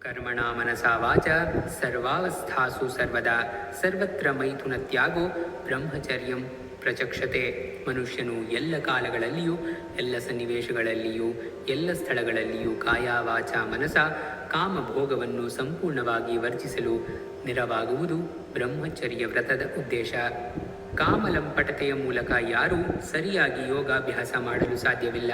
ಕರ್ಮಣ ಮನಸಾ ವಾಚ ಸರ್ವಾವಸ್ಥಾಸು ಸರ್ವದಾ ಸರ್ವತ್ರ ಮೈಥುನತ್ಯಾಗೋ ಬ್ರಹ್ಮಚರ್ಯಂ ಪ್ರಚಕ್ಷತೆ ಮನುಷ್ಯನು ಎಲ್ಲ ಕಾಲಗಳಲ್ಲಿಯೂ, ಎಲ್ಲ ಸನ್ನಿವೇಶಗಳಲ್ಲಿಯೂ, ಎಲ್ಲ ಸ್ಥಳಗಳಲ್ಲಿಯೂ ಕಾಯ ವಾಚ ಮನಸ, ಕಾಮಭೋಗವನ್ನು ಸಂಪೂರ್ಣವಾಗಿ ವರ್ಜಿಸಲು ನೆರವಾಗುವುದು ಬ್ರಹ್ಮಚರ್ಯ ವ್ರತದ ಉದ್ದೇಶ. ಕಾಮಲಂಪಟತೆಯ ಮೂಲಕ ಯಾರೂ ಸರಿಯಾಗಿ ಯೋಗಾಭ್ಯಾಸ ಮಾಡಲು ಸಾಧ್ಯವಿಲ್ಲ.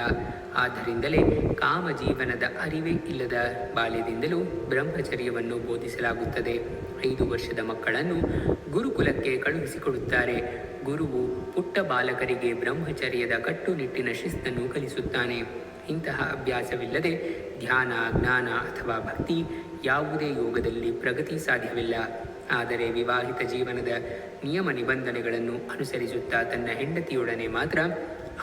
ಆದ್ದರಿಂದಲೇ ಕಾಮ ಜೀವನದ ಅರಿವೇ ಇಲ್ಲದ ಬಾಲ್ಯದಿಂದಲೂ ಬ್ರಹ್ಮಚರ್ಯವನ್ನು ಬೋಧಿಸಲಾಗುತ್ತದೆ. ಐದು ವರ್ಷದ ಮಕ್ಕಳನ್ನು ಗುರುಕುಲಕ್ಕೆ ಕಳುಹಿಸಿಕೊಡುತ್ತಾರೆ. ಗುರುವು ಪುಟ್ಟ ಬಾಲಕರಿಗೆ ಬ್ರಹ್ಮಚರ್ಯದ ಕಟ್ಟುನಿಟ್ಟಿನ ಶಿಸ್ತನ್ನು ಕಲಿಸುತ್ತಾನೆ. ಇಂತಹ ಅಭ್ಯಾಸವಿಲ್ಲದೆ ಧ್ಯಾನ, ಜ್ಞಾನ ಅಥವಾ ಭಕ್ತಿ ಯಾವುದೇ ಯೋಗದಲ್ಲಿ ಪ್ರಗತಿ ಸಾಧ್ಯವಿಲ್ಲ. ಆದರೆ ವಿವಾಹಿತ ಜೀವನದ ನಿಯಮ ನಿಬಂಧನೆಗಳನ್ನು ಅನುಸರಿಸುತ್ತಾ ತನ್ನ ಹೆಂಡತಿಯೊಡನೆ ಮಾತ್ರ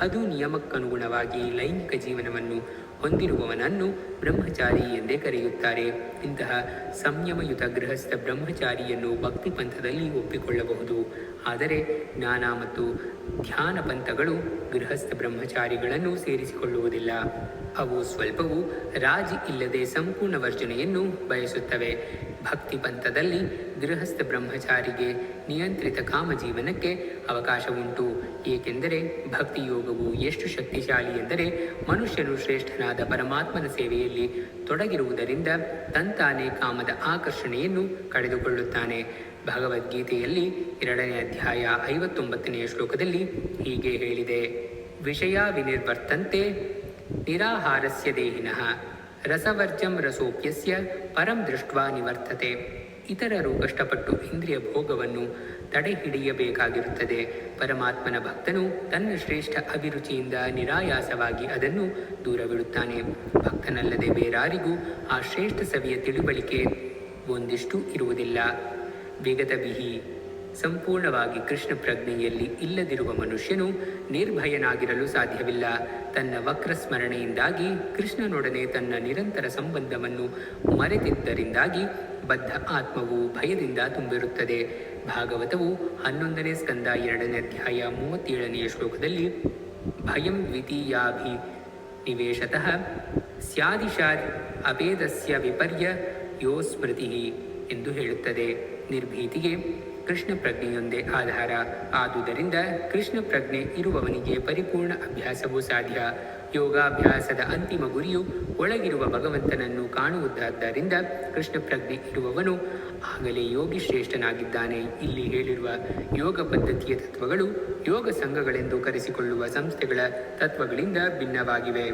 ಅದು ನಿಯಮಕ್ಕನುಗುಣವಾಗಿ ಲೈಂಗಿಕ ಜೀವನವನ್ನು ಹೊಂದಿರುವವನನ್ನು ಬ್ರಹ್ಮಚಾರಿ ಎಂದೇ ಕರೆಯುತ್ತಾರೆ. ಇಂತಹ ಸಂಯಮಯುತ ಗೃಹಸ್ಥ ಬ್ರಹ್ಮಚಾರಿಯನ್ನು ಭಕ್ತಿ ಪಂಥದಲ್ಲಿ ಒಪ್ಪಿಕೊಳ್ಳಬಹುದು. ಆದರೆ ಜ್ಞಾನ ಮತ್ತು ಧ್ಯಾನ ಪಂಥಗಳು ಗೃಹಸ್ಥ ಬ್ರಹ್ಮಚಾರಿಗಳನ್ನು ಸೇರಿಸಿಕೊಳ್ಳುವುದಿಲ್ಲ. ಅವು ಸ್ವಲ್ಪವೂ ರಾಜಿ ಇಲ್ಲದೆ ಸಂಪೂರ್ಣ ವರ್ಜನೆಯನ್ನು ಬಯಸುತ್ತವೆ. ಭಕ್ತಿ ಪಂಥದಲ್ಲಿ ಗೃಹಸ್ಥ ಬ್ರಹ್ಮಚಾರಿಗೆ ನಿಯಂತ್ರಿತ ಕಾಮಜೀವನಕ್ಕೆ ಅವಕಾಶ ಉಂಟು ಏಕೆಂದರೆ ಭಕ್ತಿ ಯೋಗವು ಎಷ್ಟು ಶಕ್ತಿಶಾಲಿ ಎಂದರೆ ಮನುಷ್ಯನು ಶ್ರೇಷ್ಠನಾದ ಪರಮಾತ್ಮನ ಸೇವೆಯಲ್ಲಿ ತೊಡಗಿರುವುದರಿಂದ ತಂತಾನೆ ಕಾಮದ ಆಕರ್ಷಣೆಯನ್ನು ಕಳೆದುಕೊಳ್ಳುತ್ತಾನೆ. ಭಗವದ್ಗೀತೆಯಲ್ಲಿ ಎರಡನೇ ಅಧ್ಯಾಯ ಐವತ್ತೊಂಬತ್ತನೆಯ ಶ್ಲೋಕದಲ್ಲಿ ಹೀಗೆ ಹೇಳಿದೆ. ವಿಷಯ ವಿನಿರ್ವರ್ತಂತೆ ನಿರಾಹಾರಸ್ಯ ದೇಹಿನಃ ರಸವರ್ಜಂ ರಸೋಪ್ಯಸ್ಯ ಪರಂ ದೃಷ್ಟ್ವಾ ನಿವರ್ತತೆ. ಇತರರು ಕಷ್ಟಪಟ್ಟು ಇಂದ್ರಿಯ ಭೋಗವನ್ನು ತಡೆ ಹಿಡಿಯಬೇಕಾಗಿರುತ್ತದೆ ಪರಮಾತ್ಮನ ಭಕ್ತನು ತನ್ನ ಶ್ರೇಷ್ಠ ಅಭಿರುಚಿಯಿಂದ ನಿರಾಯಾಸವಾಗಿ ಅದನ್ನು ದೂರವಿಡುತ್ತಾನೆ. ಭಕ್ತನಲ್ಲದೆ ಬೇರಾರಿಗೂ ಆ ಶ್ರೇಷ್ಠ ಸವಿಯ ತಿಳುವಳಿಕೆ ಒಂದಿಷ್ಟು ಇರುವುದಿಲ್ಲ. ವಿಗತ ಬಿಹಿ ಸಂಪೂರ್ಣವಾಗಿ ಕೃಷ್ಣ ಪ್ರಜ್ಞೆಯಲ್ಲಿ ಇಲ್ಲದಿರುವ ಮನುಷ್ಯನು ನಿರ್ಭಯನಾಗಿರಲು ಸಾಧ್ಯವಿಲ್ಲ. ತನ್ನ ವಕ್ರ ಸ್ಮರಣೆಯಿಂದಾಗಿ ಕೃಷ್ಣನೊಡನೆ ತನ್ನ ನಿರಂತರ ಸಂಬಂಧವನ್ನು ಮರೆತಿದ್ದರಿಂದಾಗಿ ಬದ್ಧ ಆತ್ಮವು ಭಯದಿಂದ ತುಂಬಿರುತ್ತದೆ. ಭಾಗವತವು ಹನ್ನೊಂದನೇ ಸ್ಕಂದ ಎರಡನೇ ಅಧ್ಯಾಯ ಮೂವತ್ತೇಳನೆಯ ಶ್ಲೋಕದಲ್ಲಿ ಭಯಂ ದ್ವಿತೀಯಾಭಿ ನಿವೇಶತಃ ಸ್ಯಾದಿಶಾದ್ ಅಭೇದಸ್ಯ ವಿಪರ್ಯ ಯೋ ಎಂದು ಹೇಳುತ್ತದೆ. ನಿರ್ಭೀತಿಗೆ ಕೃಷ್ಣ ಪ್ರಜ್ಞೆಯೊಂದೇ ಆಧಾರ. ಆದುದರಿಂದ ಕೃಷ್ಣ ಪ್ರಜ್ಞೆ ಇರುವವನಿಗೆ ಪರಿಪೂರ್ಣ ಅಭ್ಯಾಸವೂ ಸಾಧ್ಯ. ಯೋಗಾಭ್ಯಾಸದ ಅಂತಿಮ ಗುರಿಯು ಒಳಗಿರುವ ಭಗವಂತನನ್ನು ಕಾಣುವುದಾದ್ದರಿಂದ ಕೃಷ್ಣ ಪ್ರಜ್ಞೆ ಇರುವವನು ಆಗಲೇ ಯೋಗಿ ಶ್ರೇಷ್ಠನಾಗಿದ್ದಾನೆ ಇಲ್ಲಿ ಹೇಳಿರುವ ಯೋಗ ಪದ್ಧತಿಯ ತತ್ವಗಳು ಯೋಗ ಸಂಘಗಳೆಂದು ಕರೆಸಿಕೊಳ್ಳುವ ಸಂಸ್ಥೆಗಳ ತತ್ವಗಳಿಂದ ಭಿನ್ನವಾಗಿವೆ.